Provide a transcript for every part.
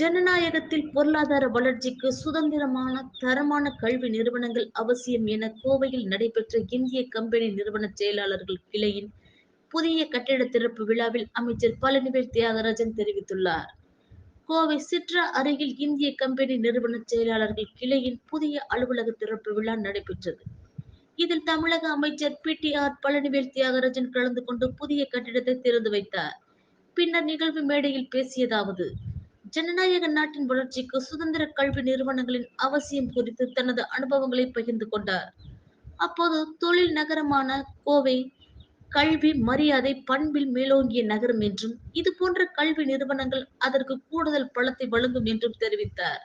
ஜனநாயகத்தில் பொருளாதார வளர்ச்சிக்கு சுதந்திரமான தரமான கல்வி நிறுவனங்கள் அவசியம் என கோவையில் நடைபெற்ற இந்திய கம்பெனி நிறுவன செயலாளர்கள் கிளையின் புதிய கட்டிட திறப்பு விழாவில் அமைச்சர் பழனிவேல் தியாகராஜன் தெரிவித்துள்ளார். கோவை சிற்றா அருகில் இந்திய கம்பெனி நிறுவன செயலாளர்கள் கிளையின் புதிய அலுவலக திறப்பு விழா நடைபெற்றது. இதில் தமிழக அமைச்சர் P. T. R. Palanivel Thiagarajan கலந்து கொண்டு புதிய கட்டிடத்தை திறந்து வைத்தார். பின்னர் நிகழ்வு மேடையில் பேசியதாவது ஜனநாயக நாட்டின் வளர்ச்சிக்கு சுதந்திர கல்வி நிறுவனங்களின் அவசியம் குறித்து தனது அனுபவங்களை பகிர்ந்து கொண்டார். அப்போது தொழில் நகரமான கோவை கல்வி மரியாதை பண்பில் மேலோங்கிய நகரம் என்றும் இது போன்ற கல்வி நிறுவனங்கள் அதற்கு கூடுதல் பலத்தை வழங்கும் என்றும் தெரிவித்தார்.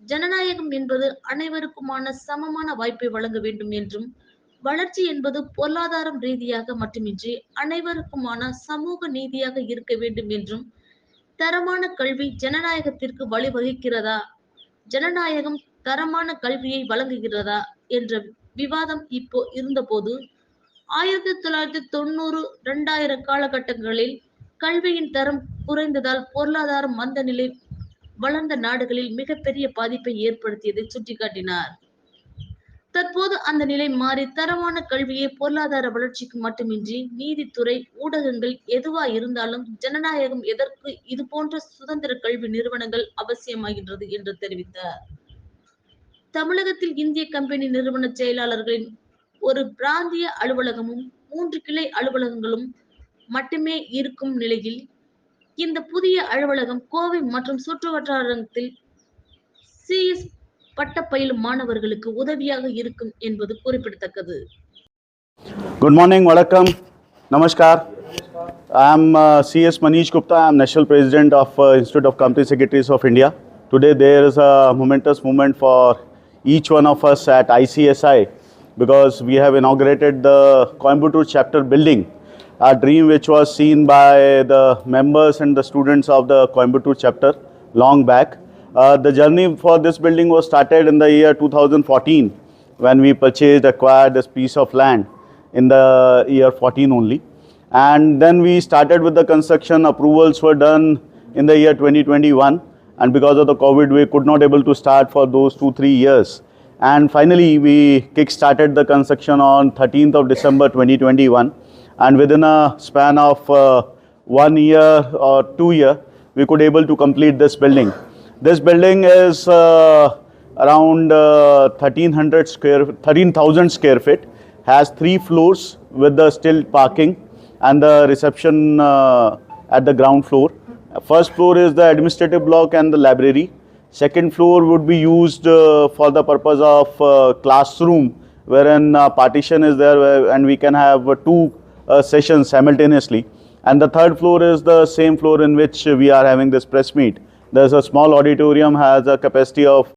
ஜனநாயகம் என்பது அனைவருக்குமான சமமான வாய்ப்பை வழங்க வேண்டும் என்றும் வளர்ச்சி என்பது பொருளாதாரம் ரீதியாக மட்டுமின்றி அனைவருக்குமான சமூக நீதியாக இருக்க வேண்டும் என்றும் தரமான கல்வி ஜனநாயகத்திற்கு வழிவகுக்கிறதா? ஜனநாயகம் தரமான கல்வியை வழங்குகிறதா? என்ற விவாதம் இப்போ இருந்தபோது ஆயிரத்தி தொள்ளாயிரத்தி தொண்ணூறு இரண்டாயிரம் காலகட்டங்களில் கல்வியின் தரம் குறைந்ததால் பொருளாதார மந்த நிலை வளர்ந்த நாடுகளில் மிகப்பெரிய பாதிப்பை ஏற்படுத்தியதை சுட்டிக்காட்டினார். தற்போது அந்த நிலை மாறி தரமான கல்வியை பொருளாதார வளர்ச்சிக்கு மட்டுமின்றி நீதித்துறை ஊடகங்கள் எதுவா இருந்தாலும் ஜனநாயகம் எதற்கு இது போன்ற சுதந்திர கல்வி நிறுவனங்கள் அவசியமாகின்றது என்று தெரிவித்தார். தமிழகத்தில் இந்திய கம்பெனி நிறுவன செயலாளர்களின் ஒரு பிராந்திய அலுவலகமும் மூன்று கிளை அலுவலகங்களும் மட்டுமே இருக்கும் நிலையில் இந்த புதிய அலுவலகம் கோவை மற்றும் சுற்று வட்டாரத்தில் சிஎஸ் பட்ட பயிலும் மாணவர்களுக்கு உதவியாக இருக்கும் என்பது குறிப்பிடத்தக்கது Good morning, welcome, namaskar. I am uh, CS Manish Gupta. I am National President of uh, Institute of Company Secretaries of India. Today there is a momentous moment for each one of us at ICSI because we have inaugurated the Coimbatore chapter building, a dream which was seen by the members and the students of the Coimbatore chapter long back. Uh, the journey for this building was started in the year 2014 when we purchased, acquired this piece of land in the year 14 only. And then we started with the construction, approvals were done in the year 2021 and because of the COVID we could not able to start for those two, three years. And finally we kick-started the construction on 13th of December 2021 and within a span of uh, one year or two year we could able to complete this building. This building is uh, around uh, 1300 square 13000 square feet. Has three floors with the still parking and the reception uh, at the ground floor. First floor is the administrative block and the library. Second floor would be used uh, for the purpose of uh, classroom wherein uh, partition is there and we can have uh, two uh, sessions simultaneously. And the third floor is the same floor in which we are having this press meet there's a small auditorium has a capacity of